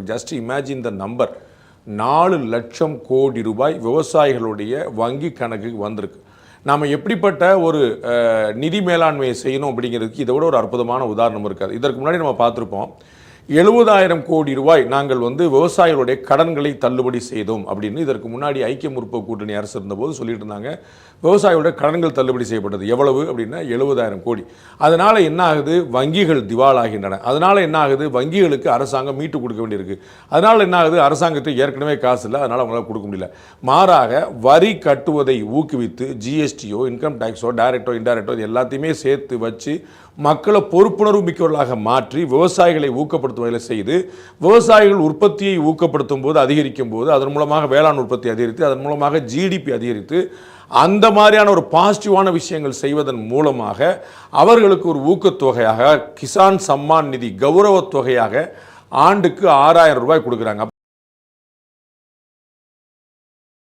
Just imagine the number நாலு லட்சம் கோடி ரூபாய் விவசாயிகளுடைய வங்கி கணக்குக்கு வந்திருக்கு. நாம் எப்படிப்பட்ட ஒரு நிதி மேலாண்மையை செய்யணும் அப்படிங்கிறதுக்கு இதை விட ஒரு அற்புதமான உதாரணம் இருக்காது. இதற்கு முன்னாடி நம்ம பார்த்துருப்போம். எழுபதாயிரம் கோடி ரூபாய் நாங்கள் வந்து விவசாயிகளுடைய கடன்களை தள்ளுபடி செய்தோம் அப்படின்னு இதற்கு முன்னாடி ஐக்கிய முற்போக்கு கூட்டணி அரசு இருந்தபோது சொல்லிட்டு இருந்தாங்க. விவசாயிகளுடைய கடன்கள் தள்ளுபடி செய்யப்பட்டது. எவ்வளவு அப்படின்னா எழுபதாயிரம் கோடி. அதனால் என்ன ஆகுது? வங்கிகள் திவாலாகின்றன. அதனால் என்ன ஆகுது? வங்கிகளுக்கு அரசாங்கம் மீட்டு கொடுக்க வேண்டியிருக்கு. அதனால் என்ன ஆகுது? அரசாங்கத்துக்கு ஏற்கனவே காசு இல்லை. அதனால் அவங்களால கொடுக்க முடியல. மாறாக வரி கட்டுவதை ஊக்குவித்து ஜிஎஸ்டியோ இன்கம் டேக்ஸோ டைரக்டோ இன்டைரக்டோ எல்லாத்தையுமே சேர்த்து வச்சு மக்களை பொறுப்புணர்வு மிக்கவர்களாக மாற்றி விவசாயிகளை ஊக்கப்படுத்தும் வகையில் செய்து விவசாயிகள் உற்பத்தியை ஊக்கப்படுத்தும் போது அதிகரிக்கும் போது அதன் மூலமாக வேளாண் உற்பத்தி அதிகரித்து அதன் மூலமாக ஜிடிபி அதிகரித்து அந்த மாதிரியான ஒரு பாசிட்டிவான விஷயங்கள் செய்வதன் மூலமாக அவர்களுக்கு ஒரு ஊக்கத்தொகையாக கிசான் சம்மான் நிதி கௌரவத் தொகையாக ஆண்டுக்கு ஆறாயிரம் ரூபாய் கொடுக்குறாங்க.